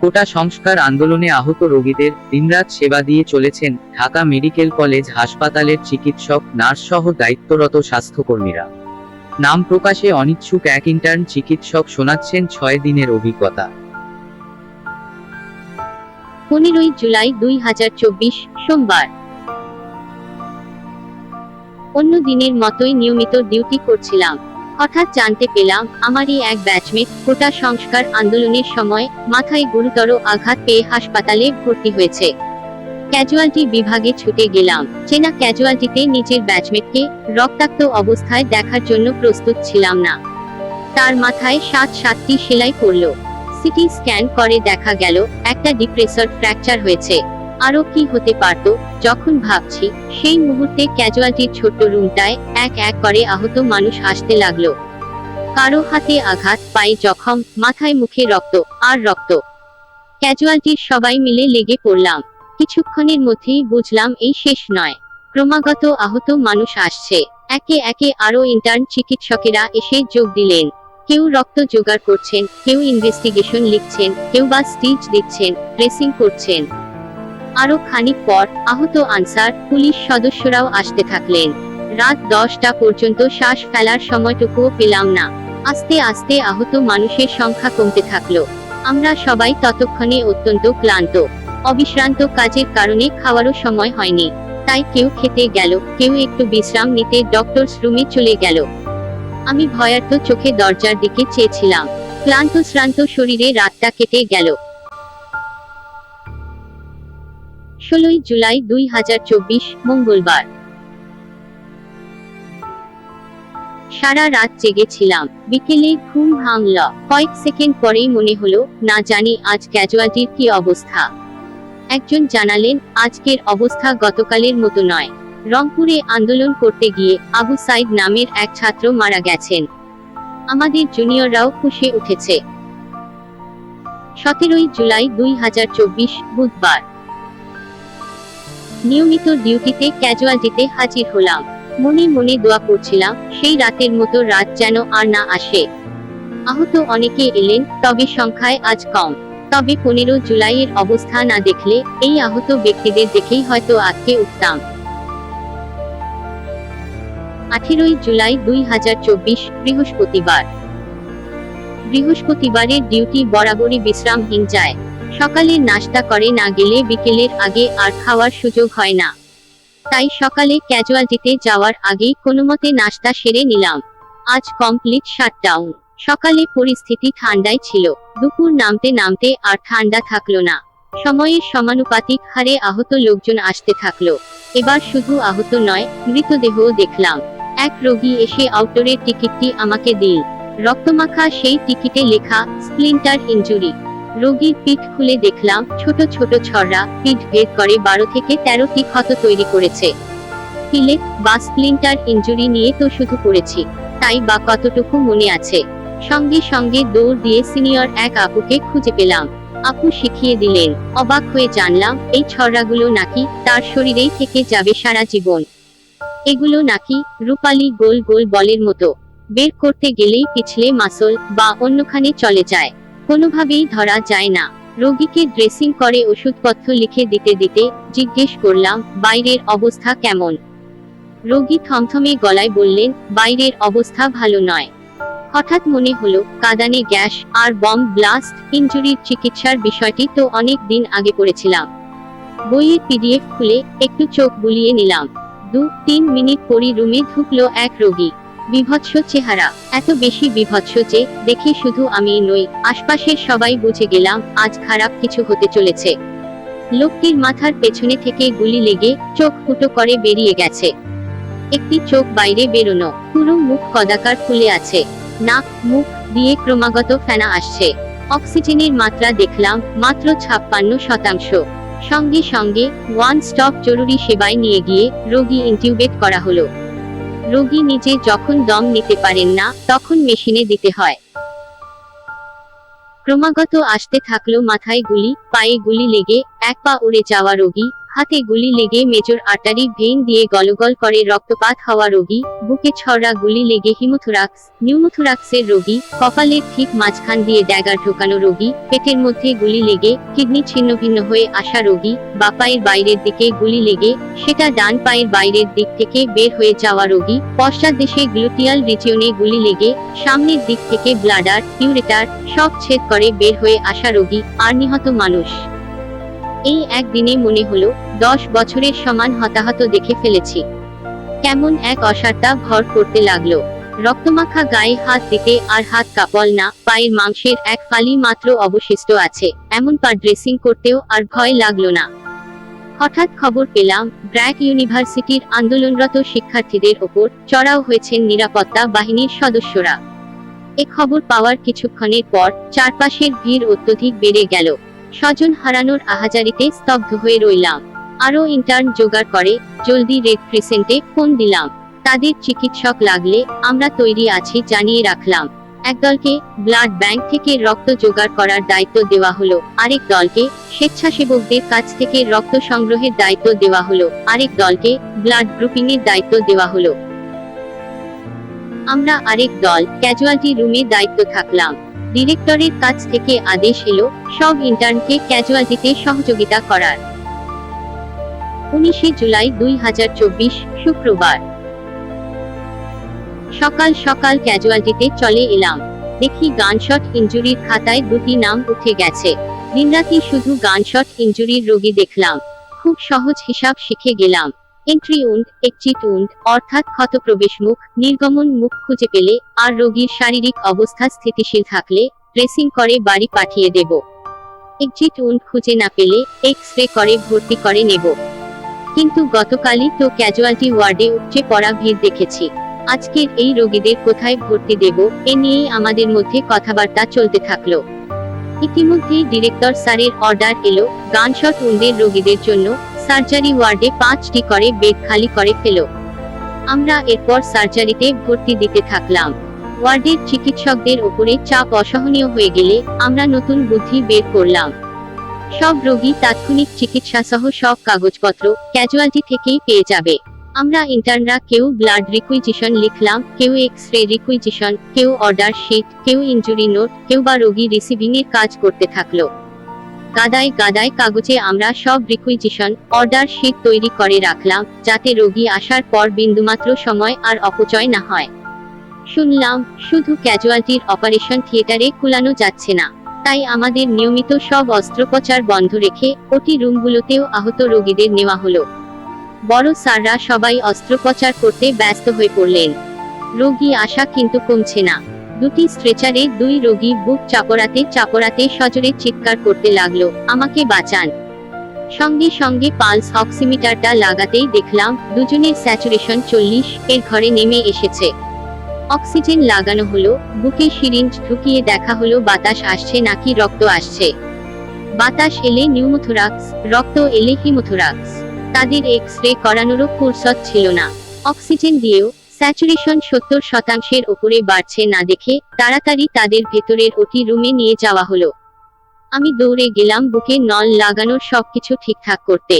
কোটা সংস্কার আন্দোলনে আহত রোগীদের দিনরাত সেবা দিয়ে চলেছেন ঢাকা মেডিকেল কলেজ হাসপাতালের চিকিৎসক, নার্স সহ দায়িত্বরত স্বাস্থ্যকর্মীরা। নাম প্রকাশে অনিচ্ছুক এক ইন্টার্ন চিকিৎসক শোনাচ্ছেন ছয় দিনের অভিজ্ঞতা। পনেরোই জুলাই দুই হাজার চব্বিশ সোমবার। অন্য দিনের মতোই নিয়মিত ডিউটি করছিলাম। হঠাৎ জানতে পেলাম, আমারই এক ব্যাচমেট কোটা সংস্কার আন্দোলনের সময় মাথায় গুরুতর আঘাত পেয়ে হাসপাতালে ভর্তি হয়েছে। ক্যাজুয়ালটি বিভাগে ছুটে গেলাম। চেনা ক্যাজুয়ালটিতে নিজের ব্যাচমেটকে রক্তাক্ত অবস্থায় দেখার জন্য প্রস্তুত ছিলাম না। তার মাথায় সাত সাতটি সেলাই পড়ল। সিটি স্ক্যান করে দেখা গেল, একটা ডিপ্রেসর ফ্র্যাকচার হয়েছে। আরও কি হতে পারত? যখন ভাবছি, সেই মুহূর্তে ক্যাজুয়ালিটির ছোট্ট রুমটায় এক এক করে আহত মানুষ আসতে লাগল। কারও হাতে আঘাত, পায়ে জখম, মাথায় মুখে রক্ত, আর রক্ত। ক্যাজুয়ালিটির সবাই মিলে লেগে পড়লাম। কিছুক্ষণের মধ্যেই বুঝলাম এই শেষ নয়। ক্রমাগত আহত মানুষ আসছে। একে একে আরও ইন্টার্ন চিকিৎসকেরা এসে যোগ দিলেন। কেউ রক্ত জোগাড় করছেন, কেউ ইনভেস্টিগেশন লিখছেন, কেউ বা স্টিচ দিচ্ছেন ড্রেসিং করছেন। আরও খানিক পর আহত আনসার পুলিশ সদস্যরাও আসতে থাকলেন। রাত দশটা পর্যন্ত শ্বাস ফেলার সময়টুকুও পেলাম না। আস্তে আস্তে আহত মানুষের সংখ্যা কমতে থাকল। আমরা সবাই ততক্ষণে অত্যন্ত ক্লান্ত। অবিশ্রান্ত কাজের কারণে খাওয়ারও সময় হয়নি। তাই কেউ খেতে গেল, কেউ একটু বিশ্রাম নিতে ডক্টরস রুমে চলে গেল। আমি ভয়ার্থ চোখে দরজার দিকে চেয়েছিলাম। ক্লান্ত শ্রান্ত শরীরে রাতটা কেটে গেল। ষোলোই জুলাই দুই হাজার চব্বিশ মঙ্গলবার। সারা রাত জেগেছিলাম বিকেলে ঘুম ভাঙল। কয়েক সেকেন্ড পরেই মনে হলো, না জানি আজ ক্যাজুয়ালিটির কি অবস্থা। একজন জানালেন, আজকের অবস্থা গতকালের মতো নয়। রংপুরে আন্দোলন করতে গিয়ে আবু সাইদ নামের এক ছাত্র মারা গেছেন। আমাদের জুনিয়ররাও খুশি উঠেছে। সতেরোই জুলাই দুই হাজার চব্বিশ বুধবার। নিয়মিত ডিউটিতে ক্যাজুয়ালিটিতে হাজির হলাম। মনে মনে দোয়া করছিলাম, সেই রাতের মতো রাত যেন আর না আসে। আহত অনেকে এলেন, তবে সংখ্যায় আজ কম। তবে পনেরো জুলাইয়ের অবস্থা না দেখলে এই আহত ব্যক্তিদের দেখেই হয়তো আটকে উঠতাম। আঠেরোই জুলাই দুই হাজার চব্বিশ, বৃহস্পতিবার। বৃহস্পতিবারের ডিউটি বরাবরই বিশ্রামহীন যায়। সকালে নাস্তা করে না গেলে বিকেলের আগে আর খাওয়ার সুযোগ হয় না। তাই সকালে ক্যাজুয়ালিটিতে যাওয়ার আগেই কোনোমতে নাস্তা সেরে নিলাম। আজ কমপ্লিট শাটডাউন সকালে পরিস্থিতি ঠান্ডায় ছিল। দুপুর নামতে নামতে আর ঠান্ডা থাকল না। সময়ের সমানুপাতিক হারে আহত লোকজন আসতে থাকল। এবার শুধু আহত নয়, মৃতদেহও দেখলাম। এক রোগী এসে আউটডোরের টিকিটটি আমাকে দিল। রক্তমাখা সেই টিকিটে লেখা স্প্লিন্টার ইনজুরি রোগীর পিঠ খুলে দেখলাম, ছোট ছোট ছড়রা পিঠ ভেদ করে বারো থেকে তেরোটি ক্ষত তৈরি করেছে। পিলেট বা স্প্লিন্টার ইনজুরি নিয়ে তো শুধু পড়েছি, তাই বা কতটুকু মনে আছে? সঙ্গে সঙ্গে দৌড় দিয়ে সিনিয়র এক আপুকে খুঁজে পেলাম। আপু শিখিয়ে দিলেন, অবাক হয়ে জানলাম, এই ছড়রাগুলো নাকি তার শরীরেই থেকে যাবে সারা জীবন। এগুলো নাকি রূপালি গোল গোল বলের মতো, বের করতে গেলেই পিছলে মাসল বা অন্যখানে চলে যায়। কোনোভাবেই ধরা যায় না। রোগীকে ড্রেসিং করে ওষুধপত্র লিখে দিতে দিতে জিজ্ঞেস করলাম, বাইরের অবস্থা কেমন? রোগী থমথমে গলায় বললেন, বাইরের অবস্থা ভালো নয়। হঠাৎ মনে হলো, কাদানে গ্যাস আর বম ব্লাস্ট ইঞ্জুরির চিকিৎসার বিষয়টি তো অনেক দিন আগে পড়েছিলাম। বইয়ের পিডিএফ খুলে একটু চোখ বুলিয়ে নিলাম। দু তিন মিনিট পরই রুমে ঢুকলো এক রোগী। বিভৎস চেহারা। এত বেশি বিভৎস যে, দেখে শুধু আমি নই, আশপাশের সবাই বুঝে গেলাম, আজ খারাপ কিছু হতে চলেছে। লোকটির মাথার পেছনে থেকে গুলি লেগে চোখ ফুটো করে বেরিয়ে গেছে। একটি চোখ বাইরে বেরোনো, পুরো মুখ কদাকার ফুলে আছে। নাক, মুখ দিয়ে ক্রমাগত ফেনা আসছে। অক্সিজেনের মাত্রা দেখলাম মাত্র ছাপ্পান্ন শতাংশ। সঙ্গে সঙ্গে, ওয়ান স্টপ জরুরি সেবায় নিয়ে গিয়ে রোগী ইনটিউবেট করা হলো। রোগী নিজে যখন দম নিতে পারেন না, তখন মেশিনে দিতে হয়। ক্রমাগত আসতে থাকল মাথায় গুলি, পায়ে গুলি লেগে, এক পা উড়ে যাওয়া রোগী হাতে গুলি লেগে মেজর আর্টারি ভেইন দিয়ে গলগল করে রক্তপাত হওয়া রোগী, বুকে ছড়া গুলি লেগে হিমোথোরাক্স, নিউমোথোরাক্সের রোগী কপালের ঠিক মাঝখান দিয়ে ড্যাগার ঢোকানো রোগী, পেটের মধ্যে গুলি লেগে কিডনি ছিন্নভিন্ন হয়ে আসা রোগী, বা পায়ের বাইরের দিকে গুলি লেগে সেটা ডান পায়ের বাইরের দিক থেকে বের হয়ে যাওয়া রোগী, পশ্চাৎ দেশে গ্লুটিয়াল রিজিয়নে গুলি লেগে সামনের দিক থেকে ব্লাডার ইউরেটার সব ছেদ করে বের হয়ে আসা রোগী, আর নিহত মানুষ। এই একদিনে মনে হলো, দশ বছরের সমান হতাহত দেখে ফেলেছি। কেমন এক অসারতা ভর করতে লাগল। রক্তমাখা গায়ে হাত দিতে আর হাত কাপল না, পায়ের মাংসের এক ফালি মাত্র অবশিষ্ট আছে, এমন পা ড্রেসিং করতেও আর ভয় লাগল না। হঠাৎ খবর পেলাম, ব্র্যাক ইউনিভার্সিটির আন্দোলনরত শিক্ষার্থীদের ওপর চড়াও হয়েছেন নিরাপত্তা বাহিনীর সদস্যরা। এ খবর পাওয়ার কিছুক্ষণের পর চারপাশের ভিড় অত্যধিক বেড়ে গেল। স্বজন হারানোর আহাজারিতে স্তব্ধ হয়ে রইলাম। আরও ইন্টার্ন জোগাড় করে, জলদি রেড ক্রিসেন্টে ফোন দিলাম। তাদের চিকিৎসক লাগলে আমরা তৈরি আছি জানিয়ে রাখলাম। একদলকে ব্লাড ব্যাংক থেকে রক্ত জোগাড় করার দায়িত্ব দেওয়া হলো। আরেক দলকে স্বেচ্ছাসেবকদের কাছ থেকে রক্ত সংগ্রহের দায়িত্ব দেওয়া হলো। আরেক দলকে ব্লাড গ্রুপিং এর দায়িত্ব দেওয়া হলো। আমরা আরেক দল ক্যাজুয়ালিটি রুমে দায়িত্ব থাকলাম। ডিরেক্টরের কাছ থেকে আদেশ এলো, সব ইন্টার্নকে ক্যাজুয়ালিটিতে সহযোগিতা করার। উনিশে জুলাই দুই হাজার চব্বিশ, শুক্রবার। সকাল সকাল ক্যাজুয়ালিটিতে চলে এলাম। দেখি গানশট ইনজুরির খাতায় দুটি নাম উঠে গেছে। দিনরাতি শুধু গানশট ইনজুরির রোগী দেখলাম। খুব সহজ হিসাব শিখে গেলাম। এন্ট্রি উন্ড এক্সিট উন্ড অর্থাৎ ক্ষতপ্রবেশ মুখ নির্গমন মুখ খুঁজে পেলে আর রোগীর শারীরিক অবস্থা স্থিতিশীল থাকলে ড্রেসিং করে বাড়ি পাঠিয়ে দেব। এক্সিট উন্ড খুঁজে না পেলে এক্স রে করে ভর্তি করে নেব। কিন্তু গতকালই তো ক্যাজুয়ালিটি ওয়ার্ডে উপচে পড়া ভিড় দেখেছি। আজকের এই রোগীদের কোথায় ভর্তি দেব, এ নিয়েই আমাদের মধ্যে কথাবার্তা চলতে থাকল। ইতিমধ্যেই ডিরেক্টর স্যারের অর্ডার এলো, গানশট উন্ডের রোগীদের জন্য সার্জারি ওয়ার্ডে পাঁচটি করে বেড খালি করে ফেল। আমরা এরপর সার্জারিতে ভর্তি দিতে থাকলাম। ওয়ার্ডের চিকিৎসকদের উপরে চাপ অসহনীয় হয়ে গেলে আমরা নতুন বুদ্ধি বের করলাম। সব রোগী তাৎক্ষণিক চিকিৎসা সহ সব কাগজপত্র ক্যাজুয়ালিটি থেকেই পেয়ে যাবে। আমরা ইন্টার্নরা কেউ ব্লাড রিকুইজিশন লিখলাম, কেউ এক্স রে রিকুইজিশন, কেউ অর্ডার শিট, কেউ ইনজুরি নোট, কেউ বা রোগী রিসিভিং এর কাজ করতে থাকল। গাদায় গাদায় কাগজে আমরা সব রিকুইজিশন অর্ডার শিট তৈরি করে রাখলাম, যাতে রোগী আসার পর বিন্দুমাত্র সময় আর অপচয় না হয়। শুনলাম, শুধু ক্যাজুয়ালিটির অপারেশন থিয়েটারে কুলানো যাচ্ছে না। তাই আমাদের নিয়মিত সব অস্ত্রোপচার বন্ধ রেখে ওটি রুমগুলোতেও আহত রোগীদের নেওয়া হলো। বড় স্যাররা সবাই অস্ত্রোপচার করতে ব্যস্ত হয়ে পড়লেন। রোগী আসা কিন্তু কমছে না। দুটি স্ট্রেচারে দুই রোগী বুক চাপড়াতে চাপড়াতে সজোরে চিৎকার করতে লাগল, আমাকে বাঁচান। সঙ্গে সঙ্গে পালস অক্সিমিটারটা লাগাতেই দেখলাম, দুজনের স্যাচুরেশন চল্লিশ, এর ঘরে নেমে এসেছে। অক্সিজেন লাগানো হলো, বুকে সিরিঞ্জ ঢুকিয়ে দেখা হলো, বাতাস আসছে নাকি রক্ত আসছে। বাতাস এলে নিউমোথোরাক্স, রক্ত এলে হিমোথোরাক্স। তাদের এক্স রে করানোরও ফুরসত ছিল না। অক্সিজেন দিয়েও স্যাচুরেশন সত্তর শতাংশের ওপরে বাড়ছে না দেখে তাড়াতাড়ি তাদের ভেতরের ওটি রুমে নিয়ে যাওয়া হলো। আমি দৌড়ে গেলাম, বুকে নল লাগানোর সবকিছু ঠিকঠাক করতে।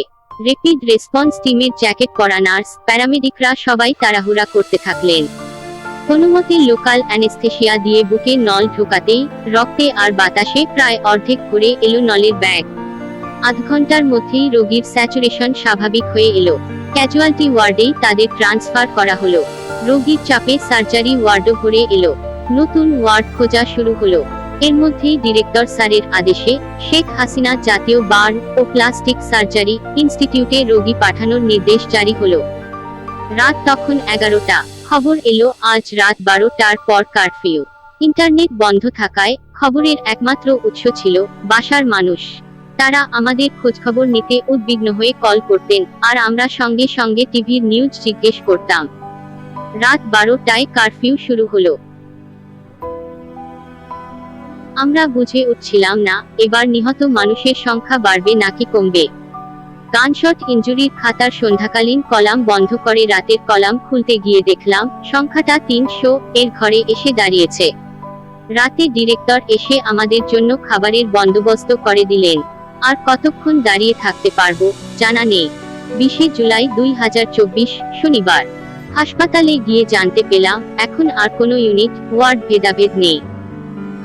রেপিড রেসপন্স টিমের জ্যাকেট পরা নার্স, প্যারামেডিকরা সবাই তাড়াহুড়া করতে থাকলেন। কোনোমতে লোকাল অ্যানেস্থেশিয়া দিয়ে বুকে নল ঢোকাতেই রক্তে আর বাতাসে প্রায় অর্ধেক ভরে এলো নলের ব্যাগ। আধ ঘণ্টার মধ্যেই রোগীর স্যাচুরেশন স্বাভাবিক হয়ে এলো। ক্যাজুয়ালিটি ওয়ার্ডেই তাদের ট্রান্সফার করা হলো। রোগীর চাপে সার্জারি ওয়ার্ডও ভরে এলো। নতুন ওয়ার্ড খোঁজা শুরু হলো। এর মধ্যেই ডিরেক্টর স্যারের আদেশে শেখ হাসিনা জাতীয় বার্ন ও প্লাস্টিক সার্জারি ইনস্টিটিউটে রোগী পাঠানোর নির্দেশ জারি হলো। রাত তখন এগারোটা। খবর এলো, আজ রাত বারোটার পর কারফিউ। ইন্টারনেট বন্ধ থাকায় খবরের একমাত্র উৎস ছিল বাসার মানুষ। তারা আমাদের খোঁজখবর নিতে উদ্বিগ্ন হয়ে কল করতেন, আর আমরা সঙ্গে সঙ্গে টিভির নিউজ জিজ্ঞেস করতাম। রাত বারোটায় কারফিউ শুরু হলো। আমরা বুঝে উঠছিলাম না, এবার নিহত মানুষের সংখ্যা বাড়বে নাকি কমবে। গানশট ইনজুরির খাতার সন্ধ্যাকালীন কলাম বন্ধ করে রাতের কলাম খুলতে গিয়ে দেখলাম, সংখ্যাটা তিনশো, এর ঘরে এসে দাঁড়িয়েছে। রাতে ডিরেক্টর এসে আমাদের জন্য খাবারের বন্দোবস্ত করে দিলেন। আর কতক্ষণ দাঁড়িয়ে থাকতে পারব, জানা নেই। বিশে জুলাই দুই হাজার চব্বিশ, শনিবার। হাসপাতালে গিয়ে জানতে পেলাম, এখন আর কোনো ইউনিট ওয়ার্ড ভেদাভেদ নেই।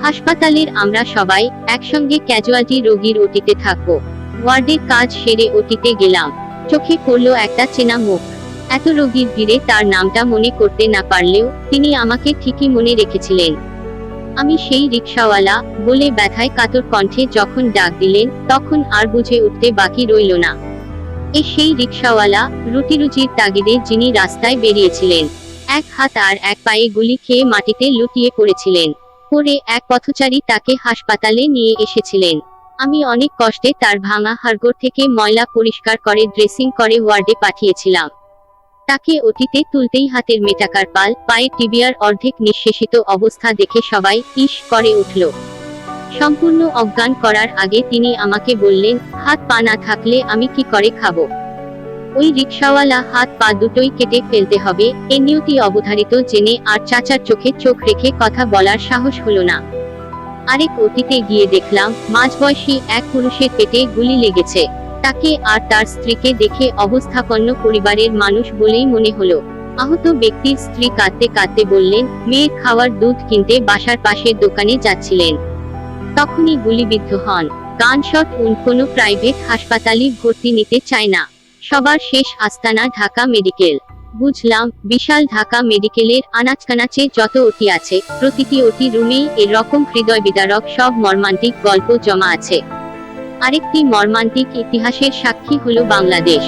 হাসপাতালের আমরা সবাই একসঙ্গে ক্যাজুয়ালিটি রোগীর ওটিতে থাকব। ওয়ার্ডের কাজ সেরে ওটিতে গেলাম। চোখে পড়ল একটা চেনা মুখ। এত রোগীর ভিড়ে তার নামটা মনে করতে না পারলেও তিনি আমাকে ঠিকই মনে রেখেছিলেন। আমি সেই রিক্সাওয়ালা বলে ব্যথায় কাতর কণ্ঠে যখন ডাক দিলেন, তখন আর বুঝে উঠতে বাকি রইল না। এ সেই রিক্সাওয়ালা রুটিরুচির তাগিদে যিনি রাস্তায় বেরিয়েছিলেন, এক হাত আর এক পায়ে গুলি খেয়ে মাটিতে লুটিয়ে পড়েছিলেন পরে এক পথচারী তাকে হাসপাতালে নিয়ে এসেছিলেন। আমি অনেক কষ্টে তার ভাঙা হাড়গোড় থেকে ময়লা পরিষ্কার করে ড্রেসিং করে ওয়ার্ডে পাঠিয়েছিলাম। তাকে অতীতে তুলতেই হাতের মেটাকার পাল, পায়ে টিবিয়ার অর্ধেক নিঃশেষিত অবস্থা দেখে সবাই ইস করে উঠল। সম্পূর্ণ অজ্ঞান করার আগে তিনি আমাকে বললেন, হাত পা না থাকলে আমি কি করে খাব? ওই রিক্সাওয়ালা হাত পা দুটোই কেটে ফেলতে হবে, এ নিয়তি অবধারিত জেনে আর চাচার চোখে চোখ রেখে কথা বলার সাহস হলো না। আরেক অতীতে গিয়ে দেখলাম, মাঝবয়সী এক পুরুষের পেটে গুলি লেগেছে। তাকে আর তার স্ত্রীকে দেখে অবস্থাপন্ন পরিবারের মানুষ বলেই মনে হলো। আহত ব্যক্তির স্ত্রী কাঁদতে কাঁদতে বললেন, মেয়ের খাওয়ার দুধ কিনতে বাসার পাশের দোকানে যাচ্ছিলেন। তখনই গুলিবিদ্ধ হন। গানশট উন কোনো প্রাইভেট হাসপাতালে ভর্তি নিতে চায় না। সবার শেষ আস্তানা ঢাকা মেডিকেল। বুঝলাম, বিশাল ঢাকা মেডিকেলের আনাচকানাচে যত ওটি আছে, প্রতিটি ওটি রুমেই এরকম হৃদয় বিদারক সব মর্মান্তিক গল্প জমা আছে। আরেকটি মর্মান্তিক ইতিহাসের সাক্ষী হলো বাংলাদেশ।